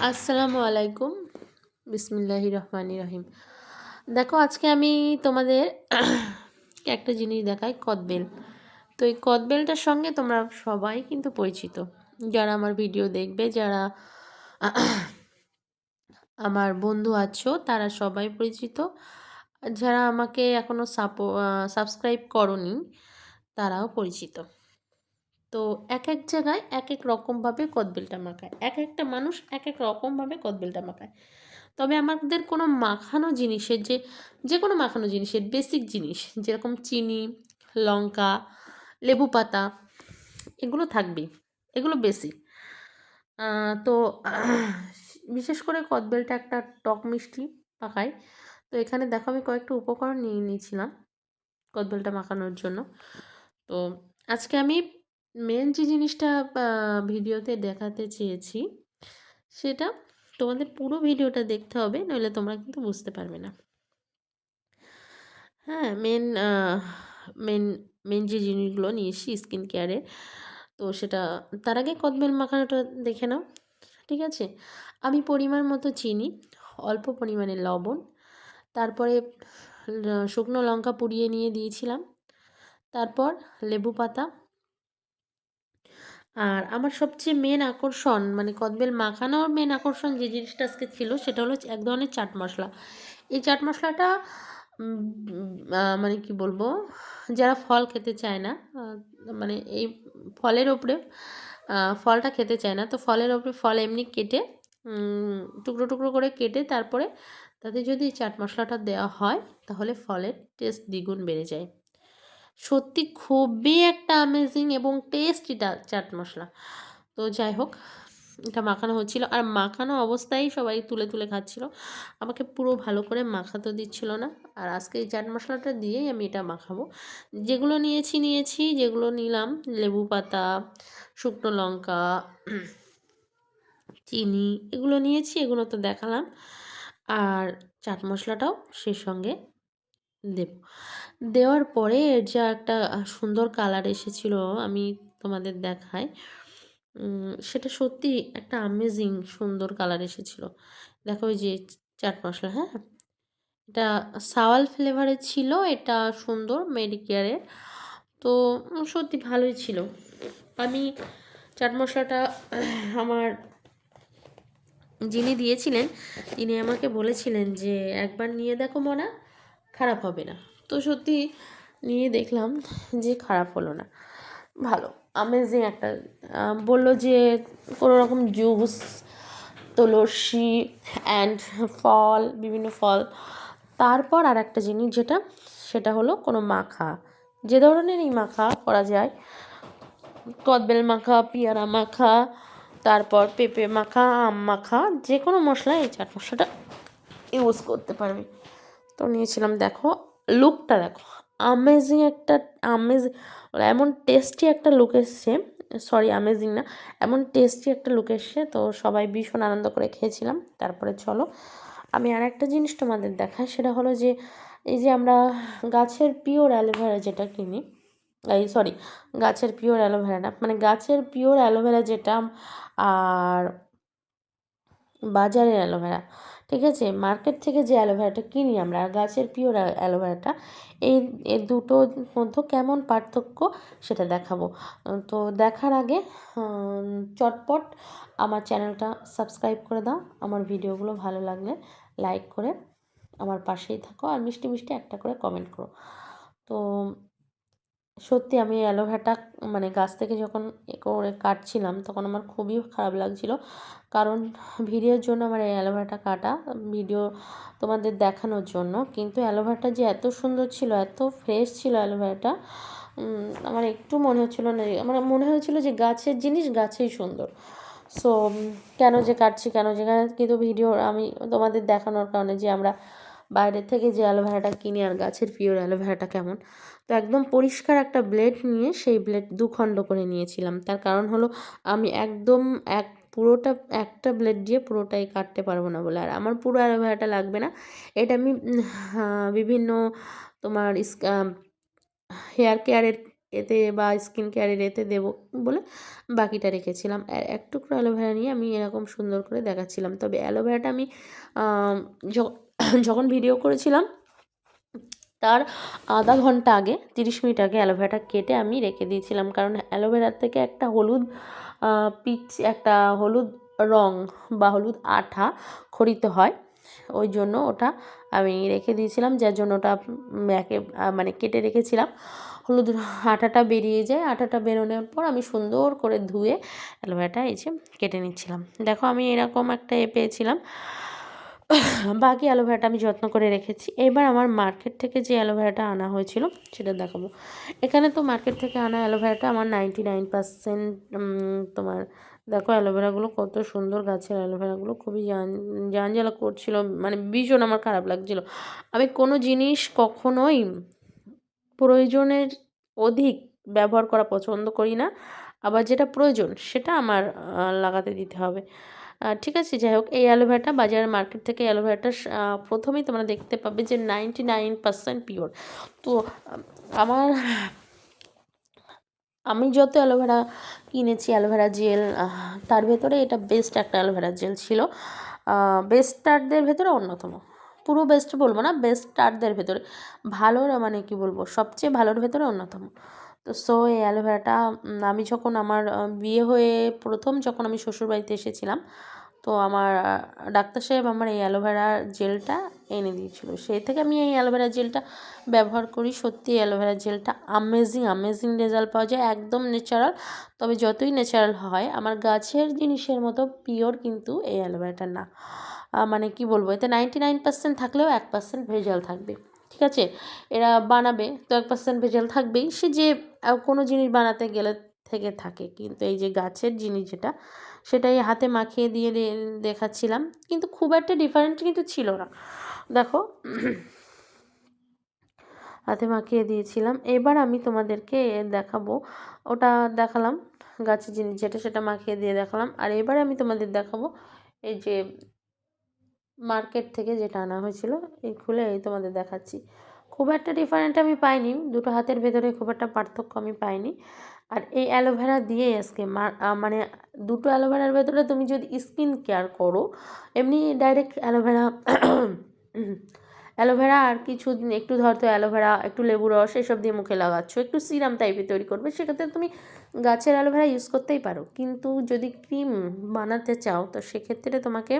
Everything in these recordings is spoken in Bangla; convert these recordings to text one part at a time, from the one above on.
আসসালামু আলাইকুম। বিসমিল্লাহি রহমানি রহিম। দেখো, আজকে আমি তোমাদের একটা জিনিস দেখাই, কদবেল। তো এই কদবেলটার সঙ্গে তোমরা সবাই কিন্তু পরিচিত। যারা আমার ভিডিও দেখবে, যারা আমার বন্ধু আছো, তারা সবাই পরিচিত। যারা আমাকে এখনও সাপো সাবস্ক্রাইব করনি, তারাও পরিচিত। তো এক এক জায়গায় এক এক রকমভাবে কদবেলটা মাখায়। এক একটা মানুষ এক এক রকমভাবে কদবেলটা মাখায়। তবে আমাদের কোনো মাখানো জিনিসের যে যে কোনো মাখানো জিনিসের বেসিক জিনিস, যেরকম চিনি, লঙ্কা লেবু পাতা এগুলো থাকবেই। এগুলো বেসিক তো বিশেষ করে কদবেলটা একটা টক মিষ্টি পাকায় তো এখানে দেখো আমি কয়েকটা উপকরণ নিয়ে নিয়েছিলাম কদবেলটা মাখানোর জন্য। তো আজকে আমি মেন যে জিনিসটা ভিডিওতে দেখাতে চেয়েছি, সেটা তোমাদের পুরো ভিডিওটা দেখতে হবে, নইলে তোমরা কিন্তু বুঝতে পারবে না। হ্যাঁ মেন মেন মেন যে জিনিসগুলো নিয়ে নিয়েছি স্কিন কেয়ারে তো সেটা, তার আগে কদবেল মাখানোটা দেখে নাও, ঠিক আছে? আমি পরিমাণ মতো চিনি, অল্প পরিমাণে লবণ, তারপরে শুকনো লঙ্কা পুড়িয়ে নিয়ে দিয়েছিলাম, তারপর লেবু পাতা আর আমার সবচেয়ে মেন আকর্ষণ মানে কদবেল মাখানোর মেন আকর্ষণ যে জিনিসটা আজকে ছিল, সেটা হলো এক ধরনের চাট মশলা। এই চাট মশলাটা মানে কি বলব, যারা ফল খেতে চায় না মানে এই ফলের ওপরে ফলটা খেতে চায় না, তো ফলের ওপরে ফল এমনি কেটে টুকরো টুকরো করে কেটে তারপরে তাতে যদি চাট মশলাটা দেওয়া হয়, তাহলে ফলের টেস্ট দ্বিগুণ বেড়ে যায়। সত্যি খুবই একটা অ্যামেজিং এবং টেস্টিটা চাট মশলা। তো যাই হোক, এটা মাখানো হচ্ছিল। আর মাখানো অবস্থায় সবাই তুলে তুলে খাচ্ছিল। আমাকে পুরো ভালো করে মাখাতে দিচ্ছিল না। আর আজকে এই চাট মশলাটা দিয়েই আমি এটা মাখাবো। যেগুলো নিয়েছি নিয়েছি। যেগুলো নিলাম, লেবু পাতা, শুকনো লঙ্কা, চিনি, এগুলো নিয়েছি, এগুলো তো দেখালাম। আর চাট মশলাটাও সেই সঙ্গে দেব। দেওয়ার পরে এর যা একটা সুন্দর কালার এসেছিল আমি তোমাদের দেখাই। সেটা সত্যি একটা আমেজিং সুন্দর কালার এসেছিল। দেখো ওই যে চাট মশলা হ্যাঁ? এটা সাওয়াল ফ্লেভারের ছিল, এটা সুন্দর মেডিকেয়ারের তো সত্যি ভালোই ছিল। আমি চাট মশলাটা আমার যিনি দিয়েছিলেন, তিনি আমাকে বলেছিলেন যে একবার নিয়ে দেখো মনা, খারাপ হবে না। তো সত্যি নিয়ে দেখলাম যে খারাপ হলো না। ভালো আমেজিং একটা বলল যে কোনো রকম জুস তুলসী অ্যান্ড ফল, বিভিন্ন ফল। তারপর আর একটা জিনিস যেটা, সেটা হলো কোনো মাখা। যে ধরনেরই মাখা করা যায়, কদবেল মাখা, পেয়ারা মাখা, তারপর পেঁপে মাখা, আম মাখা, যে কোনো মশলা এই চাট মশলাটা ইউজ করতে পারবে। তো নিয়েছিলাম, দেখো লুকটা দেখো। আমেজিং একটা আমেজিং এমন টেস্টি একটা লুক এসছে। সরি আমেজিং না, এমন টেস্টি একটা লুক এসছে। তো সবাই ভীষণ আনন্দ করে খেয়েছিলাম। তারপরে চলো, আমি আর একটা জিনিস তোমাদের দেখাই, সেটা হলো যে, এই যে আমরা গাছের পিওর অ্যালোভেরা যেটা কিনি, এই সরি গাছের পিওর অ্যালোভেরা না মানে গাছের পিওর অ্যালোভেরা যেটা, আর বাজারের অ্যালোভেরা ঠিক আছে? মার্কেট থেকে যে অ্যালোভেরাটা কিনি আমরা, গাছের পিওর অ্যালোভেরাটা এই এর দুটোর মধ্যে কেমন পার্থক্য সেটা দেখাবো। তো দেখার আগে চটপট আমার চ্যানেলটা সাবস্ক্রাইব করে দাও। আমার ভিডিওগুলো ভালো লাগলে লাইক করে আমার পাশেই থাকো আর মিষ্টি মিষ্টি একটা করে কমেন্ট করো। তো সত্যি আমি অ্যালোভেরাটা মানে গাছ থেকে যখন এ করে কাটছিলাম, তখন আমার খুবই খারাপ লাগছিল। কারণ ভিডিওর জন্য আমার এই অ্যালোভেরাটা কাটা, ভিডিও তোমাদের দেখানোর জন্য। কিন্তু অ্যালোভেরাটা যে এত সুন্দর ছিল, এত ফ্রেশ ছিল অ্যালোভেরাটা আমার একটু মনে হচ্ছিল না আমার মনে হয়েছিল যে গাছের জিনিস গাছেই সুন্দর। সো কেন যে কাটছি, কেন যে কিন্তু ভিডিও আমি তোমাদের দেখানোর কারণে যে আমরা বাইরে থেকে যে অ্যালোভেরাটা কিনি আর গাছের পিওর অ্যালোভেরাটা কেমন, তো একদম পরিষ্কার একটা ব্লেড নিয়ে সেই ব্লেড দুখণ্ড করে নিয়েছিলাম। তার কারণ হলো আমি একদম এক, পুরোটা একটা ব্লেড দিয়ে পুরোটাই কাটতে পারব না বলে। আর আমার পুরো অ্যালোভেরাটা লাগবে না। এটা আমি বিভিন্ন তোমার হেয়ার কেয়ারের এতে বা স্কিন কেয়ারের এতে দেবো বলে বাকিটা রেখেছিলাম। আর এক টুকরো অ্যালোভেরা নিয়ে আমি এরকম সুন্দর করে দেখাচ্ছিলাম। তবে অ্যালোভেরাটা আমি যখন ভিডিও করেছিলাম, তার আধা ঘণ্টা আগে, তিরিশ মিনিট আগে অ্যালোভেরাটা কেটে আমি রেখে দিয়েছিলাম। কারণ অ্যালোভেরার থেকে একটা হলুদ পিচ, একটা হলুদ রং বা হলুদ আঠা খরিত হয়, ওই জন্য ওটা আমি রেখে দিয়েছিলাম, যার জন্য ওটা একে মানে কেটে রেখেছিলাম। হলুদ আঠাটা বেরিয়ে যায়, আঠাটা বেরোনোর পর আমি সুন্দর করে ধুয়ে অ্যালোভেরাটা এই যে কেটে নিচ্ছিলাম। দেখো আমি এরকম একটা এ পেয়েছিলাম। বাকি অ্যালোভেরাটা আমি যত্ন করে রেখেছি। এবার আমার মার্কেট থেকে যে অ্যালোভেরাটা আনা হয়েছিল, সেটা দেখাবো। এখানে তো মার্কেট থেকে আনা অ্যালোভেরাটা আমার নাইনটি নাইন পার্সেন্ট তোমার দেখো অ্যালোভেরাগুলো কত সুন্দর গাছের অ্যালোভেরাগুলো, খুবই জান জানজ্বালা করছিল মানে ভীষণ আমার খারাপ লাগছিল। আমি কোনো জিনিস কখনোই প্রয়োজনের অধিক ব্যবহার করা পছন্দ করি না, আবার যেটা প্রয়োজন সেটা আমার লাগাতে দিতে হবে। ঠিক আছে, যাই হোক, এই অ্যালোভেরাটা বাজারের মার্কেট থেকে অ্যালোভেরাটা প্রথমেই তোমরা দেখতে পাবে যে নাইনটি নাইন পার্সেন্ট পিওর তো আমার, আমি যত অ্যালোভেরা কিনেছি অ্যালোভেরা জেল তার ভেতরে এটা বেস্ট একটা অ্যালোভেরা জেল ছিল। বেস্টারদের ভেতরে অন্যতম। পুরো বেস্ট বলব না বেস্টারদের ভেতরে। ভালোর মানে কি বলব? সবচেয়ে ভালোর ভেতরে অন্যতম। তো সো এই অ্যালোভেরাটা আমি যখন আমার বিয়ে হয়ে প্রথম যখন আমি শ্বশুরবাড়িতে এসেছিলাম, তো আমার ডাক্তার সাহেব আমার এই অ্যালোভেরা জেলটা এনে দিয়েছিল। সেই থেকে আমি এই অ্যালোভেরা জেলটা ব্যবহার করি। সত্যি অ্যালোভেরা জেলটা আমেজিং আমেজিং রেজাল্ট পাওয়া যায়। একদম ন্যাচারাল তবে যতই ন্যাচারাল হয়, আমার গাছের জিনিসের মতো পিওর কিন্তু এই অ্যালোভেরাটা না। মানে কি বলব, এতে নাইনটি নাইন পার্সেন্ট থাকলেও এক পার্সেন্ট ভেজাল থাকবে। ঠিক আছে? এরা বানাবে, তো এক পার্সেন্ট ভেজাল থাকবেই। সে যে কোনো জিনিস বানাতে গেলে থেকে থাকে। কিন্তু এই যে গাছের জিনিস যেটা, সেটাই হাতে মাখিয়ে দিয়ে দেখাচ্ছিলাম। কিন্তু খুব একটা ডিফারেন্ট কিন্তু ছিল না। দেখো, হাতে মাখিয়ে দিয়েছিলাম। এবার আমি তোমাদেরকে দেখাবো। ওটা দেখালাম, গাছের জিনিস যেটা, সেটা মাখিয়ে দিয়ে দেখালাম। আর এবার আমি তোমাদের দেখাবো, এই যে মার্কেট থেকে যেটা আনা হয়েছিল, এই খুলে এই তোমাদের দেখাচ্ছি। খুব একটা ডিফারেন্ট আমি পাইনি, দুটো হাতের ভেতরে খুব একটা পার্থক্য আমি পাইনি। আর এই অ্যালোভেরা দিয়ে আজকে মানে দুটো অ্যালোভেরার ভেতরে তুমি যদি স্কিন কেয়ার করো, এমনি ডাইরেক্ট অ্যালোভেরা অ্যালোভেরা আর কিছু একটু ধরতো অ্যালোভেরা, একটু লেবু রস এসব দিয়ে মুখে লাগাচ্ছ, একটু সিরাম টাইপের তৈরি করবে, সেক্ষেত্রে তুমি গাছের অ্যালোভেরা ইউজ করতেই পারো। কিন্তু যদি ক্রিম বানাতে চাও, তো সেক্ষেত্রে তোমাকে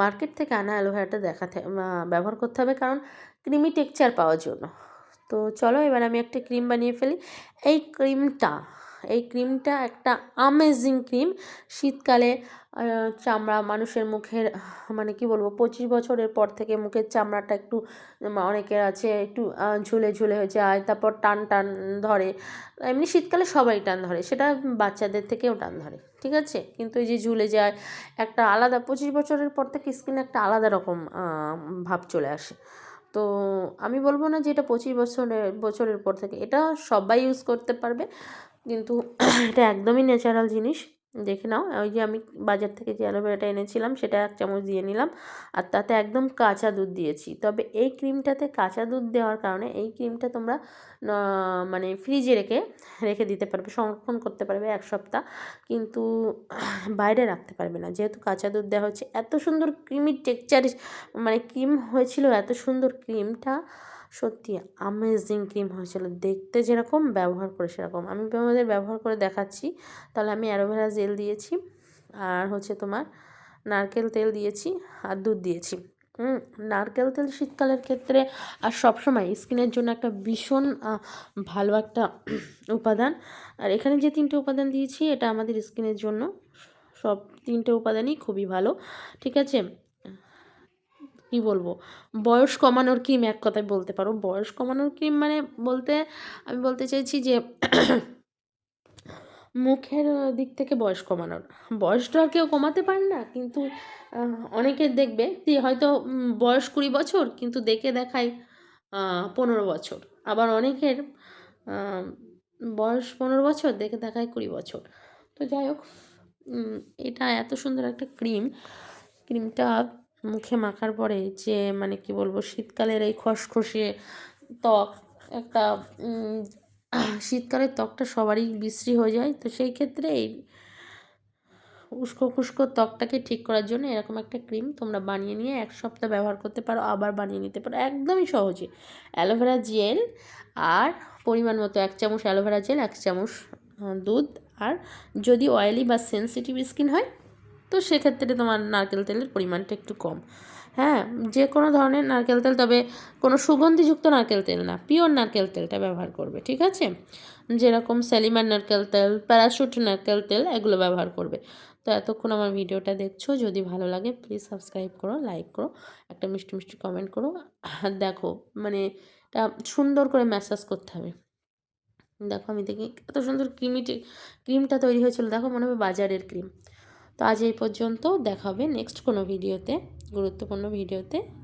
মার্কেট থেকে আনা অ্যালোভেরাটা দেখাতে ব্যবহার করতে হবে কারণ ক্রিমি টেক্সচার পাওয়ার জন্য। তো চলো এবার আমি একটা ক্রিম বানিয়ে ফেলি। এই ক্রিমটা এই ক্রিমটা একটা আমেজিং ক্রিম শীতকালে চামড়া মানুষের মুখের মানে কি বলব, পঁচিশ বছরের পর থেকে মুখের চামড়াটা একটু অনেকের আছে একটু ঝুলে ঝুলে হয়ে যায় তারপর টান টান ধরে। এমনি শীতকালে সবাই টান ধরে, সেটা বাচ্চাদের থেকেও টান ধরে। ঠিক আছে? কিন্তু এই যে ঝুলে যায়, একটা আলাদা পঁচিশ বছরের পর থেকে স্কিনে একটা আলাদা রকম ভাব চলে আসে। তো আমি বলব না যে এটা পঁচিশ বছরের বছরের পর থেকে, এটা সবাই ইউজ করতে পারবে। কিন্তু এটা একদমই ন্যাচারাল জিনিস। দেখে নাও। ওই যে আমি বাজার থেকে যে অ্যালোভেরাটা এনেছিলাম, সেটা এক চামচ দিয়ে নিলাম। আর তাতে একদম কাঁচা দুধ দিয়েছি। তবে এই ক্রিমটাতে কাঁচা দুধ দেওয়ার কারণে এই ক্রিমটা তোমরা মানে ফ্রিজে রেখে রেখে দিতে পারবে, সংরক্ষণ করতে পারবে এক সপ্তাহ। কিন্তু বাইরে রাখতে পারবে না। যেহেতু কাঁচা দুধ দেওয়া হচ্ছে, এত সুন্দর ক্রিমি টেক্সচার মানে ক্রিম হয়েছিল, এত সুন্দর ক্রিমটা সত্যি আমেজিং ক্রিম হয়েছিল। দেখতে যেরকম, ব্যবহার করে সেরকম। আমি তোমাদের ব্যবহার করে দেখাচ্ছি। তাহলে আমি অ্যালোভেরা জেল দিয়েছি, আর হচ্ছে তোমার নারকেল তেল দিয়েছি, আর দুধ দিয়েছি। নারকেল তেল শীতকালের ক্ষেত্রে আর সবসময় স্কিনের জন্য একটা ভীষণ ভালো একটা উপাদান। আর এখানে যে তিনটে উপাদান দিয়েছি, এটা আমাদের স্কিনের জন্য সব তিনটে উপাদানই খুবই ভালো। ঠিক আছে? কি বলব? বয়স কমানোর ক্রিম এক কথায় বলতে পারো। বয়স কমানোর ক্রিম মানে বলতে আমি বলতে চাইছি যে মুখের দিক থেকে বয়স কমানোর। বয়সটা আর কেউ কমাতে পারে না কিন্তু আহ, অনেকের দেখবে যে হয়তো বয়স কুড়ি বছর কিন্তু দেখে দেখায় পনেরো বছর। আবার অনেকের বয়স পনেরো বছর দেখে দেখায় কুড়ি বছর। তো যাই হোক এটা এত সুন্দর একটা ক্রিম ক্রিমটা মুখে মাখার পরে যে মানে কি বলব, শীতকালের এই খসখসে ত্বক, একটা শীতকালের ত্বকটা সবারই বিশ্রী হয়ে যায়। তো সেই ক্ষেত্রে এই উস্কো খুস্কো ত্বকটাকে ঠিক করার জন্য এরকম একটা ক্রিম তোমরা বানিয়ে নিয়ে এক সপ্তাহ ব্যবহার করতে পারো, আবার বানিয়ে নিতে পারো। একদমই সহজে। অ্যালোভেরা জেল আর পরিমাণ মতো এক চামচ অ্যালোভেরা জেল, এক চামচ দুধ। আর যদি অয়েলি বা সেন্সিটিভ স্কিন হয় তো সেক্ষেত্রে তোমার নারকেল তেলের পরিমাণটা একটু কম। হ্যাঁ যে কোনো ধরনের নারকেল তেল, তবে কোনো সুগন্ধিযুক্ত নারকেল তেল না, পিওর নারকেল তেলটা ব্যবহার করবে, ঠিক আছে? যেরকম স্যালিমার নারকেল তেল, প্যারাশুট নারকেল তেল, এগুলো ব্যবহার করবে। তো এতক্ষণ আমার ভিডিওটা দেখছ, যদি ভালো লাগে প্লিজ সাবস্ক্রাইব করো লাইক করো, একটা মিষ্টি মিষ্টি কমেন্ট করো। দেখো মানে এটা সুন্দর করে ম্যাসাজ করতে হবে। দেখো আমি দেখি, এত সুন্দর ক্রিমিটি ক্রিমটা তৈরি হয়েছিল, দেখো মনে হবে বাজারের ক্রিম তো আজ এই পর্যন্ত দেখা হবে নেক্সট কোনো ভিডিওতে গুরুত্বপূর্ণ ভিডিওতে